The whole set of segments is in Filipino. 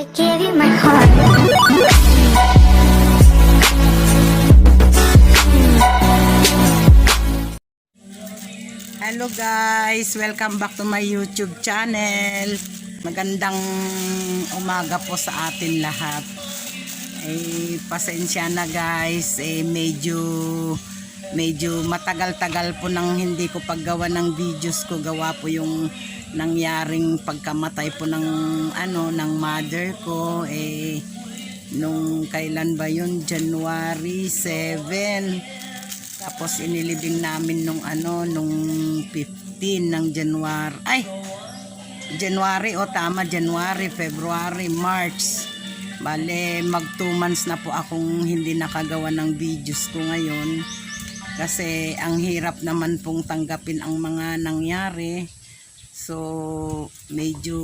I give. Hello guys! Welcome back to my YouTube channel. Magandang umaga po sa atin lahat. Eh, pasensya na guys. Eh, medyo medyo matagal-tagal po nang hindi ko paggawa ng videos ko. Gawa po yung nangyaring pagkamatay po ng ano ng mother ko. Eh, nung kailan ba yun? January 7 tapos inilibing namin nung ano, nung 15 ng January. Ay, January, o tama, January, February, March. Bale, mag 2 months na po akong hindi nakagawa ng videos ko ngayon. Kasi ang hirap naman pong tanggapin ang mga nangyari. So, medyo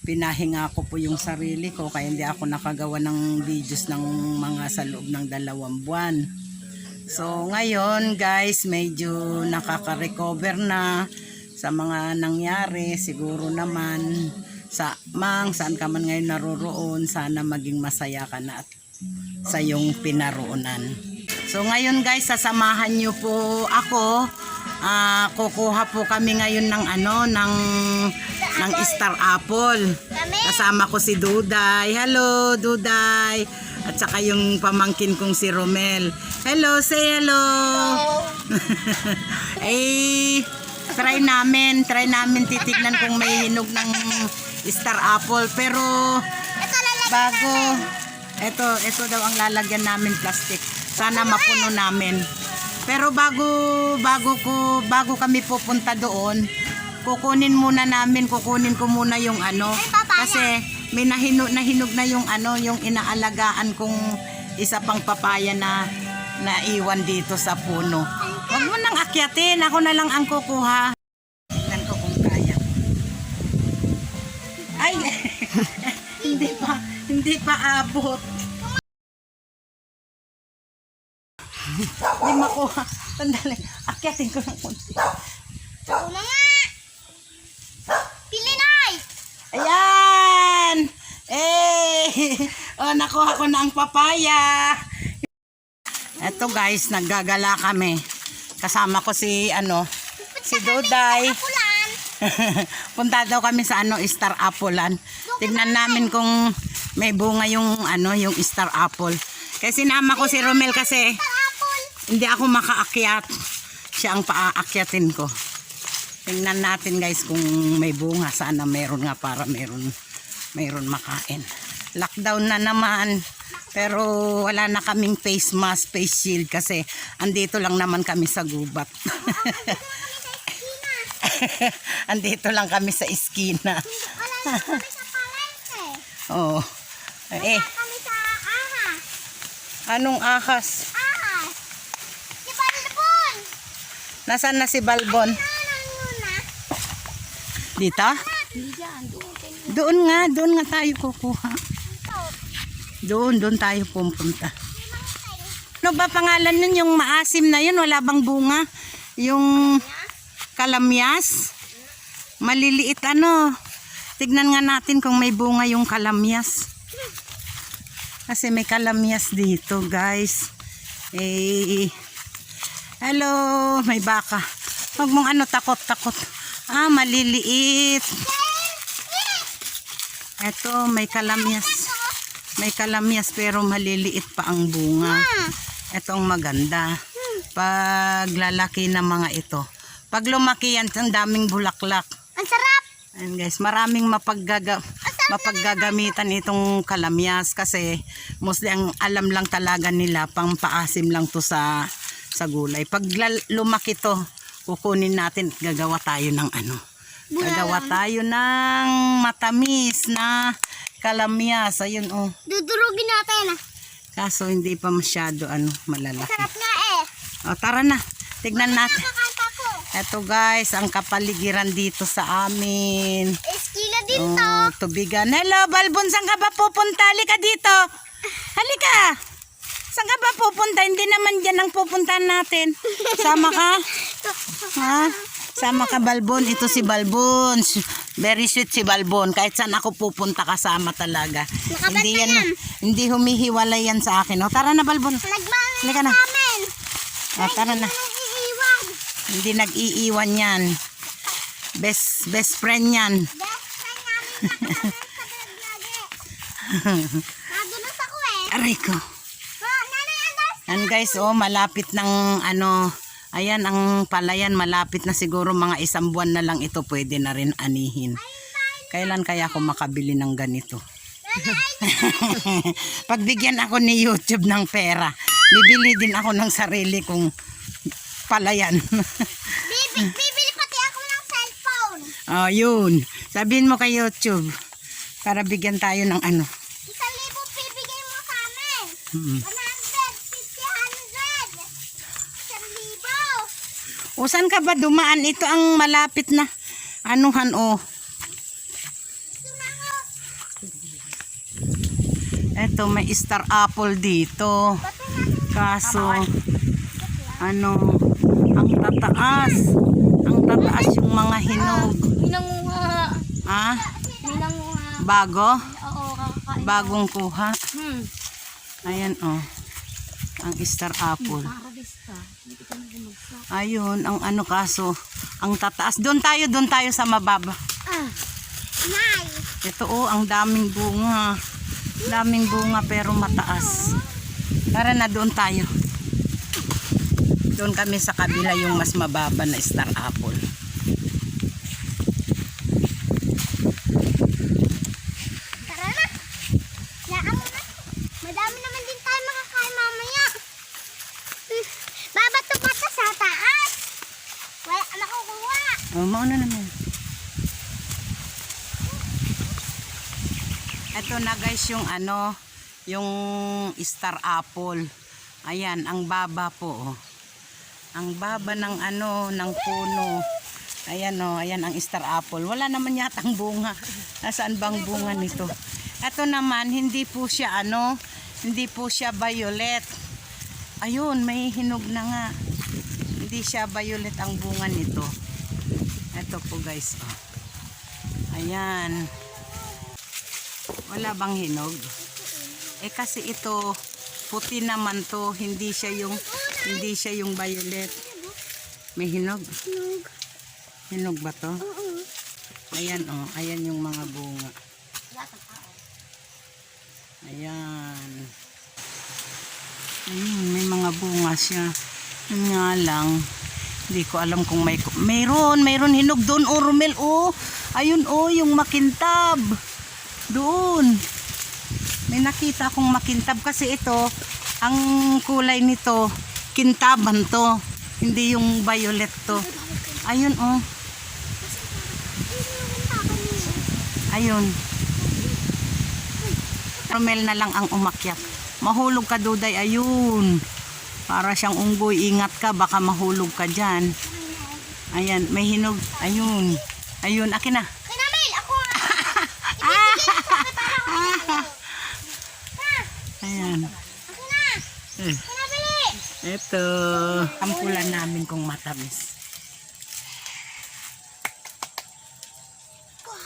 pinahinga ko po yung sarili ko kaya hindi ako nakagawa ng videos ng mga sa loob ng dalawang buwan. So ngayon guys, medyo nakaka-recover na sa mga nangyari. Siguro naman sa mang saan ka man ngayon naroroon, sana maging masaya ka na sa iyong pinaroonan. So ngayon guys, sasamahan niyo po ako. Ah, kukuha po kami ngayon ng ano ng ng Star Apple. Kasama ko si Duday. Hello, Duday. At saka yung pamangkin kong si Romel. Hello, say hello. eh, try namin. Try namin titignan kung may hinog ng Star Apple. Pero, bago, ito, ito daw ang lalagyan namin plastic. Sana mapuno namin. Pero bago, bago ko, bago kami pupunta doon, kukunin muna namin, kukunin ko muna yung ano. Kasi, may nahinog, nahinog na yung ano, yung inaalagaan kong isa pang papaya na naiwan dito sa puno. Huwag mo nang akyatin, ako na lang ang kukuha. Tignan ko kung kaya. Ay, hindi pa, hindi pa abot. Hindi makuha. Sandali, akyatin ko ng konti. Una nga! Pili nay! Ayan! Eh! Oh, nakuha ko na ang papaya. Eto guys, naggagala kami. Kasama ko si ano, si Duday. Pulan! Punta daw kami sa ano, Star Applean. Tignan namin kung may bunga yung ano, yung Star Apple. Kasi sinama ko si Romel kasi Apple! Hindi ako makaakyat. Siya ang paaakyatin ko. Tingnan natin guys kung may bunga. Sana meron nga para meron, meron makain. Lockdown na naman. Pero wala na kaming face mask, face shield kasi andito lang naman kami sa gubat. andito lang kami sa iskina. Wala na kami sa palengke. Oo. Eh, Kami sa ahas. anong ahas? Ahas! Si Balbon! Nasaan na si Balbon? Dito? Doon. Nga, doon nga tayo kukuha. Doon, doon tayo pupunta. Ano ba pangalan nun? Yung maasim na yun, wala bang bunga? Yung kalamyas? Maliliit ano? Tignan nga natin kung may bunga yung kalamyas. Kasi may kalamyas dito, guys. Eh, hello, may baka. Huwag mong ano, takot-takot. Ah, maliliit. Eto, may kalamyas. May kalamyas pero maliliit pa ang bunga. Ito ang maganda. Pag lalaki na mga ito. Pag lumaki yan, ang daming bulaklak. Ang sarap! Ayan guys, maraming mapaggaga mapaggagamitan itong kalamyas kasi mostly ang alam lang talaga nila pang paasim lang to sa sa gulay. Pag lumaki to, kukunin natin at gagawa tayo ng ano. Gagawa tayo ng matamis na kalamyas. Ayun oh. Dudurugin natin ah. Kaso hindi pa masyado ano malalaki. Sarap nga eh. O tara na. Tignan natin. Eto guys, ang kapaligiran dito sa amin. Eskila din to. Oh, tubigan. Hello, Balbon, saan ka ba pupunta? Halika dito. Halika. Saan ka ba pupunta? Hindi naman dyan ang pupuntahan natin. Sama ka? Ha? Sama ka Balbon, ito si Balbon. Very sweet si Balbon. Kahit saan ako pupunta kasama talaga. Hindi yan, yan. hindi humihiwalay yan sa akin. O, tara na Balbon. Halika na. namin. O, tara na. Hindi nag-iiwan yan. Best best friend yan. Best friend namin eh. Aray ko. Yan guys, oh, malapit ng ano, ayan ang palayan, malapit na siguro mga isang buwan na lang ito pwede na rin anihin. Kailan kaya ako makabili ng ganito? Pagbigyan ako ni YouTube ng pera, bibili din ako ng sarili kong palayan. Bibi, bibili pati ako ng cellphone. oh, yun. Sabihin mo kay YouTube para bigyan tayo ng ano. Isang libo bibigay mo sa amin. Hmm. 100, 50, 100. Isang libo. O saan ka ba dumaan? Ito ang malapit na anuhan ako. Eto, may star apple dito. Kaso, ano, ang tataas. Ang tataas yung mga hinog. Minanguha. Ah, Minanguha. bago? Oo, kakakain. Bagong kuha. Hmm. Ayan, oh. Ang star apple. Harvest ka. Hindi ka na bumagsak. Ayun, ang ano kaso, ang tataas. Doon tayo, doon tayo sa mababa. Ah. Nay. Ito oh, ang daming bunga. Daming bunga pero mataas. Tara na doon tayo. Doon kami sa kabila yung mas mababa na star apple. Tara na. Naan mo na. Madami naman din tayo makakain mamaya. Hmm. Babato pa to sa taas. Wala ka makukuha. Oh, mauna naman. Ito na guys yung ano, yung star apple. Ayan, ang baba po. Oh. Ang baba ng ano, ng puno. Ayan oh, ayan ang star apple. Wala naman yatang bunga. Nasaan bang bunga nito? Ito naman, hindi po siya ano, hindi po siya violet. Ayun, may hinog na nga. Hindi siya violet ang bunga nito. Ito po guys. Oh. Ayan. Wala bang hinog? Eh kasi ito puti naman to, hindi siya yung hindi siya yung violet. May hinog. Hinog. Hinog ba to? Oo. Ayan oh, ayan yung mga bunga. Ayan. Ayun, may mga bunga siya. Yun nga lang, hindi ko alam kung may... Mayroon, mayroon hinog doon, oh, Romel, oh. Ayun, oh, yung makintab. Doon. May nakita akong makintab kasi ito, ang kulay nito, kintaban to. Hindi yung violet to. Ayun, oh. Ayun. Romel na lang ang umakyat. Mahulog ka, Duday. Ayun. Para siyang unggoy. Ingat ka, baka mahulog ka dyan. Ayan, may hinog. Ayun. Ayun, akin na. Kinamil, ako nga. Ayan. Ako na. Eh. Ito. Ampulan namin kung matamis.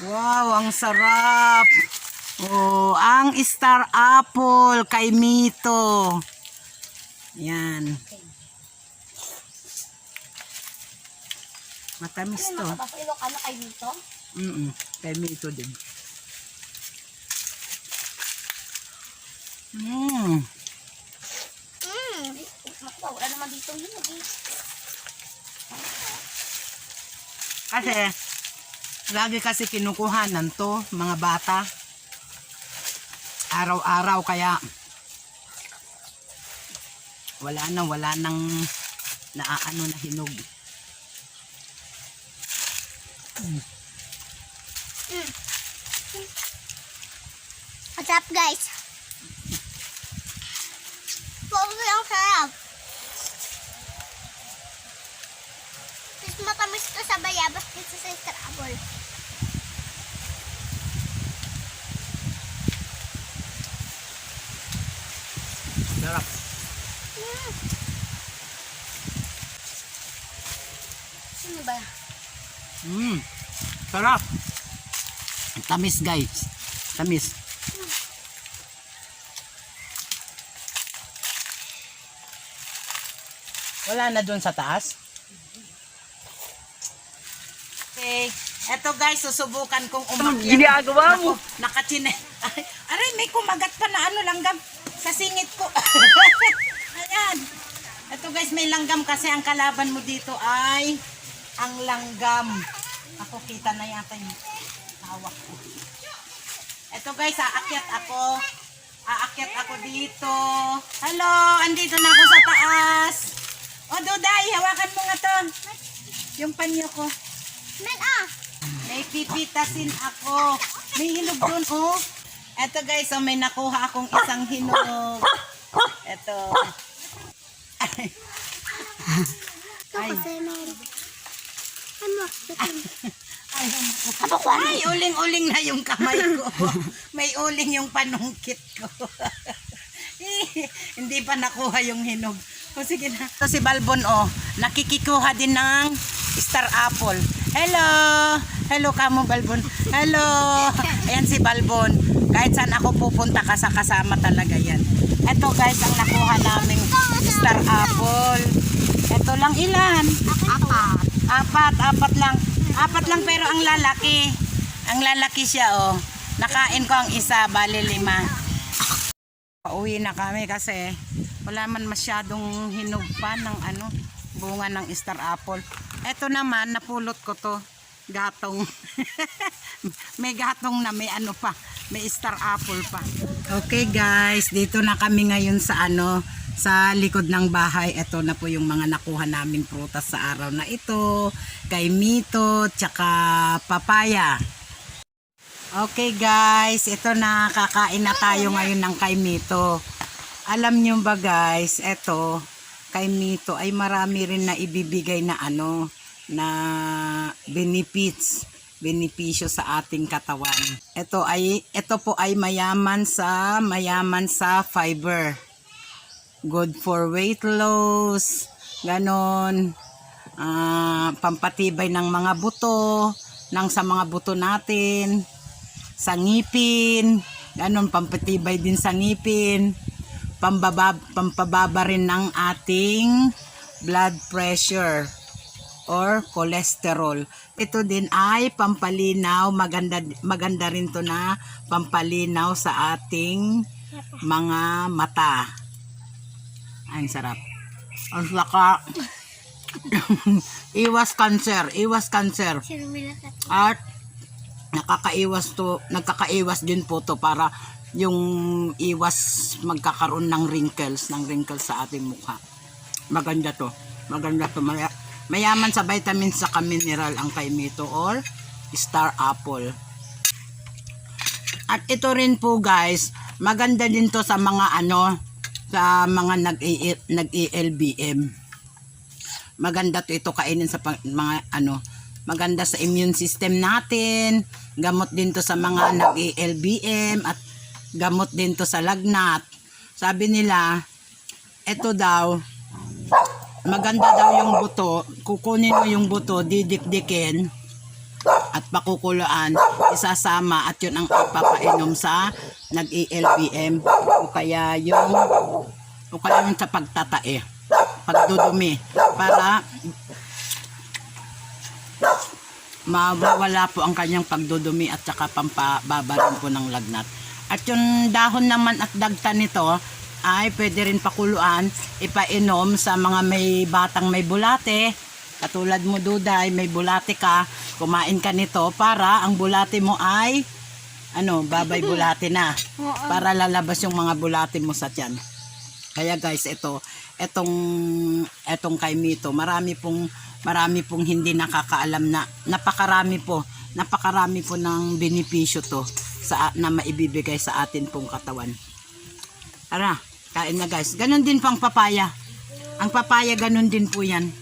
Wow, ang sarap. Oh, ang star apple kay Mito. Yan. Matamis to. Ilok ano kay dito? Mm kay Mito din. Mm. Mm. Naku, wala naman dito yun. Kasi, lagi kasi kinukuhanan to, mga bata. Araw-araw, kaya wala na, wala nang naaano na hinog. What's up, guys? Pogi ang sarap. Tapos matamis to sa bayabas dito sa Star Apple. Sarap. Mm. Sino ba? Mm. Sarap. Tamis guys. Tamis. Wala na dun sa taas? Okay. Eto guys, susubukan kong umakyat. Ginagawa mo? Nakachine. Ay, aray, may kumagat pa na ano langgam sa singit ko. Ayan. Eto guys, may langgam kasi ang kalaban mo dito ay ang langgam. Ako kita na yata yung hawak ko. Eto guys, aakyat ako. Aakyat ako dito. Hello, andito na ako sa taas. O Duday, hawakan mo nga to. Yung panyo ko. Mel, ah! May pipitasin ako. May hinog doon, oh. Eto guys, oh, may nakuha akong isang hinog. Eto. Ay. Ay. kasi Mel. Ano? Bitin. Ay, Ay, uling-uling na yung kamay ko. May uling yung panungkit ko. Hindi pa nakuha yung hinog. O sige na. Ito si Balbon, oh. Nakikikuha din ng star apple. Hello! Hello ka mo, Balbon. Hello! Ayan si Balbon. Kahit saan ako pupunta, kasakasama talaga yan. Ito guys, ang nakuha naming star apple. Ito lang ilan? Apat. Apat, apat lang. Apat lang pero ang lalaki. Ang lalaki siya oh. Nakain ko ang isa, bali lima. Pauwi na kami kasi wala man masyadong hinog pa ng ano, bunga ng star apple. Ito naman, napulot ko to. Gatong. may gatong na may ano pa. May star apple pa. Okay guys, dito na kami ngayon sa ano, sa likod ng bahay. Ito na po yung mga nakuha naming prutas sa araw na ito. Kay Mito, tsaka papaya. Okay guys, ito na kakain na tayo ngayon ng kay Mito. Alam nyo ba guys, ito kay Mito ay marami rin na ibibigay na ano na benefits, benepisyo sa ating katawan. Ito ay ito po ay mayaman sa mayaman sa fiber. Good for weight loss, ganon. Ah, pampatibay ng mga buto, ng sa mga buto natin sa ngipin, ganun, pampatibay din sa ngipin, pambaba, pampababa rin ng ating blood pressure or cholesterol. Ito din ay pampalinaw, maganda, maganda rin to na pampalinaw sa ating mga mata. Ang sarap. Ang saka, iwas cancer, iwas cancer. At nakakaiwas to, nagkakaiwas din po to para yung iwas magkakaroon ng wrinkles, ng wrinkles sa ating mukha. Maganda to. Maganda to. Maya, mayaman sa vitamins sa mineral ang kaimito or star apple. At ito rin po guys, maganda din to sa mga ano, sa mga nag-ELBM. Maganda to ito kainin sa mga ano, maganda sa immune system natin, gamot din to sa mga nag-ELBM at gamot din to sa lagnat. Sabi nila, ito daw, maganda daw yung buto, kukunin mo yung buto, didikdikin, at pakukulaan, isasama at yun ang ipapainom sa nag-ELBM o kaya yung o kaya yung sa pagtatae, pagdudumi, para mawawala po ang kanyang pagdudumi at saka pampababa po ng lagnat. At yung dahon naman at dagta nito ay pwede rin pakuluan, ipainom sa mga may batang may bulate. Katulad mo duday, may bulate ka, kumain ka nito para ang bulate mo ay ano, babay bulate na. Para lalabas yung mga bulate mo sa tiyan. Kaya guys, ito, etong etong kay Mito, marami pong marami pong hindi nakakaalam na napakarami po, napakarami po ng benepisyo to sa na maibibigay sa atin pong katawan. Tara, kain na guys. Ganon din pang papaya. Ang papaya ganon din po 'yan.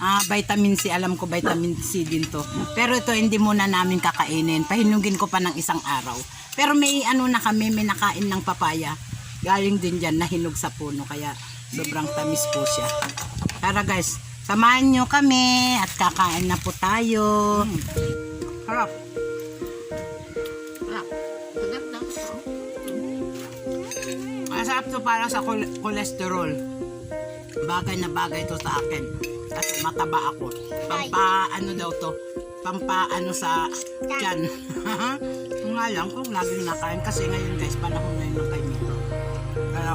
Ah, vitamin C, alam ko vitamin C din to. Pero ito hindi muna namin kakainin. Pahinugin ko pa ng isang araw. Pero may ano na kami, may nakain ng papaya. Galing din dyan, nahinog sa puno. Kaya sobrang tamis po siya. Tara guys, Samahan nyo kami at kakain na po tayo. Harap. Masarap to para sa kol- kolesterol. Bagay na bagay to sa akin. At mataba ako. Pampa ano daw to? Pampa ano sa tiyan. Kung nga lang kung laging nakain kasi ngayon guys panahon ngayon ng kain. Kaya